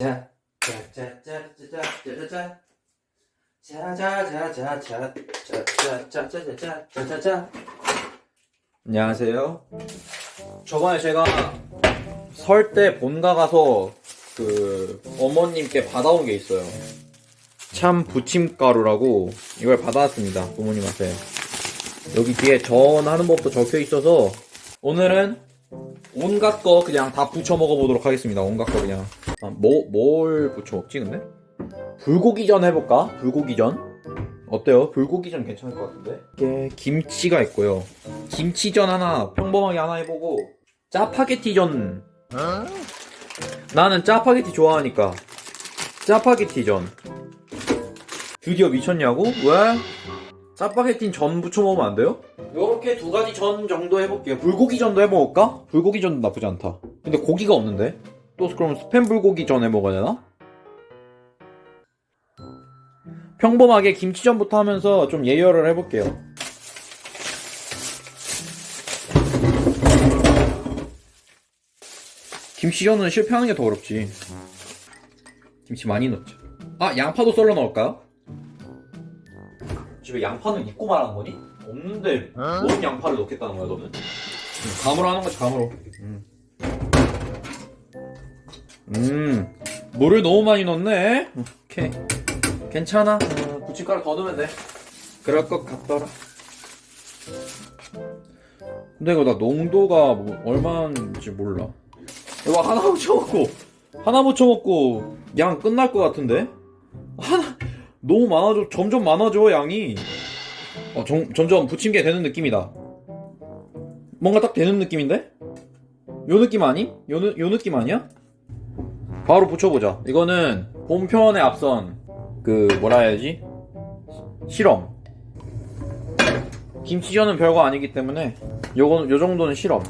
자, 짜짜짜짜짜짜짜짜. 자자자자자자자자자자자자자. 안녕하세요. 저번에 제가 설 때 본가 가서 그 어머님께 받아온 게 있어요. 참 부침가루라고 이걸 받아왔습니다. 부모님한테. 여기 뒤에 전하는 법도 적혀 있어서 오늘은 온갖 거 그냥 다 부쳐 먹어보도록 하겠습니다. 온갖 거 그냥. 아, 뭐, 뭘 부쳐 먹지, 근데? 불고기전 해볼까? 불고기전? 어때요? 불고기전 괜찮을 것 같은데? 이게 김치가 있고요. 김치전 하나, 평범하게 하나 해보고, 짜파게티전. 나는 짜파게티 좋아하니까. 짜파게티전. 드디어 미쳤냐고? 왜? 짜파게티는 전 부쳐 먹으면 안 돼요? 요렇게 두 가지 전 정도 해볼게요. 불고기 전도 해먹을까? 불고기 전도 나쁘지 않다. 근데 고기가 없는데? 또 그럼 스팸 불고기 전 해먹어야 되나? 평범하게 김치전부터 하면서 좀 예열을 해볼게요. 김치전은 실패하는 게 더 어렵지. 김치 많이 넣자. 아, 양파도 썰어 넣을까요? 집에 양파는 있고 말하는 거니? 없는데 뭔 양파를 넣겠다는 거야 너는? 음, 감으로 하는 거지 감으로. 음. 음. 물을 너무 많이 넣네. 오케이. 괜찮아? 어, 부침가루 더 넣으면 돼. 그럴 것 같더라. 근데 이거 나 농도가 뭐 얼마인지 몰라. 이거 하나 묻혀먹고 하나 묻혀먹고 양 끝날 것 같은데? 하나 너무 많아져 점점 많아져 양이 어, 점, 점점 부침개 되는 느낌이다. 뭔가 딱 되는 느낌인데? 요 느낌 아니? 요, 느- 요 느낌 아니야? 바로 붙여보자. 이거는 본편에 앞선 그 뭐라 해야지? 실험. 김치전은 별거 아니기 때문에 요거는 요 정도는 실험.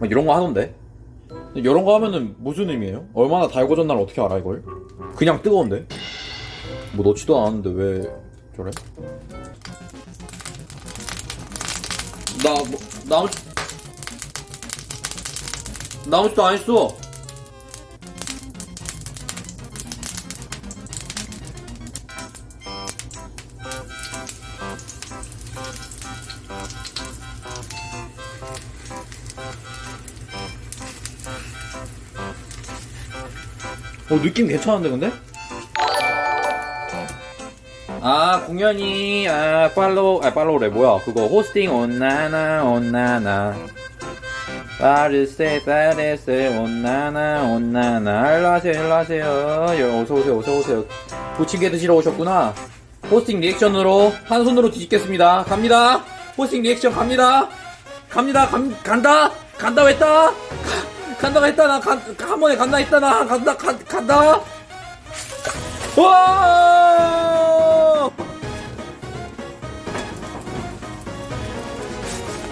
막 이런 거 하던데? 이런 거 하면은 무슨 의미예요? 얼마나 달궈졌나를 어떻게 알아 이걸? 그냥 뜨거운데? 뭐 넣지도 않았는데 왜 저래? 나, 뭐, 나 아무, 나 아무 짓도 안 했어! 어, 느낌 괜찮은데, 근데? 아, 공연이, 아, 팔로우, 아, 팔로우래, 뭐야. 그거, 호스팅, 온나나, 온나나. 빠르세, 빠르세, 온나나, 온나나. 일로 하세요, 일로 하세요. 여, 어서 오세요, 어서 오세요. 부침개 드시러 오셨구나. 호스팅 리액션으로, 한 손으로 뒤집겠습니다. 갑니다. 호스팅 리액션 갑니다. 갑니다, 감, 간다! 간다, 했다! 간다가 했다, 나 간, 한 번에 간다 했다, 나 간다, 간, 간다! 와!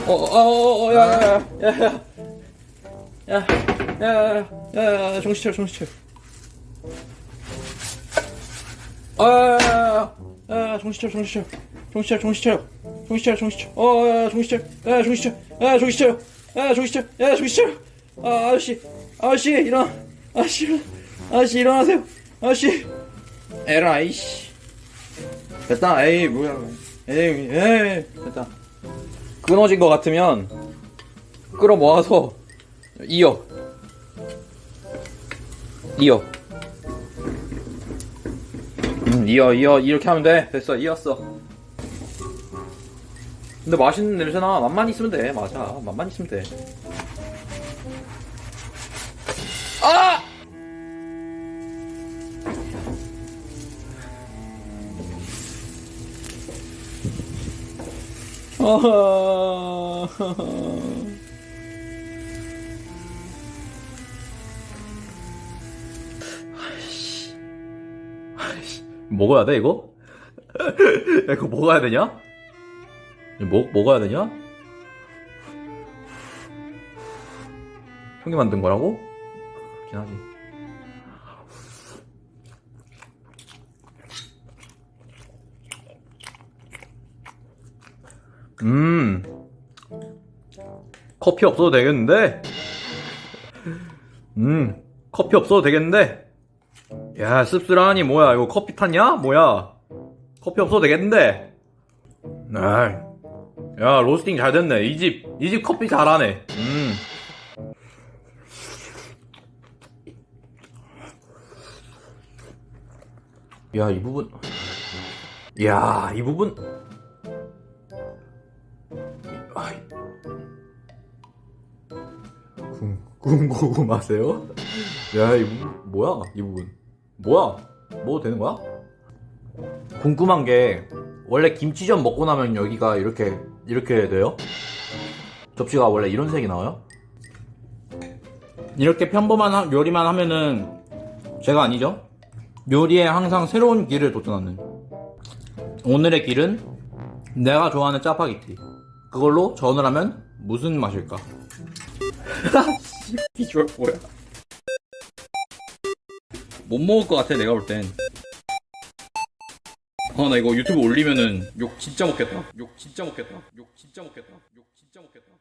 어, 어, 어, 어, 야, 야, 야, 야, 야, 야, 야, 야, 야, 야, 정신 차려, 정신 차려. 아, 야, 야, 야, 야, 정신 차려, 정신 차려. 정신 차려, 정신 차려. 정신 차려, 정신 차려. 어, 야, 야, 정신 차려. 야, 정신 차려. 야, 정신 차려. 야, 정신 차려. 야, 정신 차려. 아, 아저씨, 아저씨, 일어나. 아저씨. 아저씨, 일어나세요. 아저씨. 에라, 이씨. 됐다, 에이, 뭐야. 에이, 에이, 됐다. 끊어진 것 같으면, 끌어 모아서, 이어. 이어. 음, 이어, 이어, 이렇게 하면 돼. 됐어, 이었어. 근데 맛있는 냄새나. 맛만 있으면 돼. 맞아. 맛만 있으면 돼. 아. 아이씨. 아이씨. 먹어야 돼, 이거? 야, 이거 먹어야 되냐? 먹, 먹어야 되냐? 형이 만든 거라고? 그렇긴 하지. 음. 커피 없어도 되겠는데? 음, 커피 없어도 되겠는데? 야, 씁쓸하니 뭐야? 이거 커피 탔냐? 뭐야? 커피 없어도 되겠는데? 아, 야, 로스팅 잘 됐네. 이 집, 이 집 커피 잘하네. 음. 야, 이 부분. 야, 이 부분. 아이. 궁, 궁금하세요? 야, 이 부분, 뭐야? 이 부분. 뭐야? 먹어도 되는 거야? 궁금한 게, 원래 김치전 먹고 나면 여기가 이렇게, 이렇게 돼요? 접시가 원래 이런 색이 나와요? 이렇게 평범한 하- 요리만 하면은, 제가 아니죠? 요리에 항상 새로운 길을 도전하는. 오늘의 길은, 내가 좋아하는 짜파게티. 그걸로 전을 하면 무슨 맛일까? 비주얼 뭐야? 못 먹을 것 같아 내가 볼 땐. 아 나 이거 유튜브 올리면은 욕 진짜 먹겠다. 욕 진짜 먹겠다. 욕 진짜 먹겠다. 욕 진짜 먹겠다.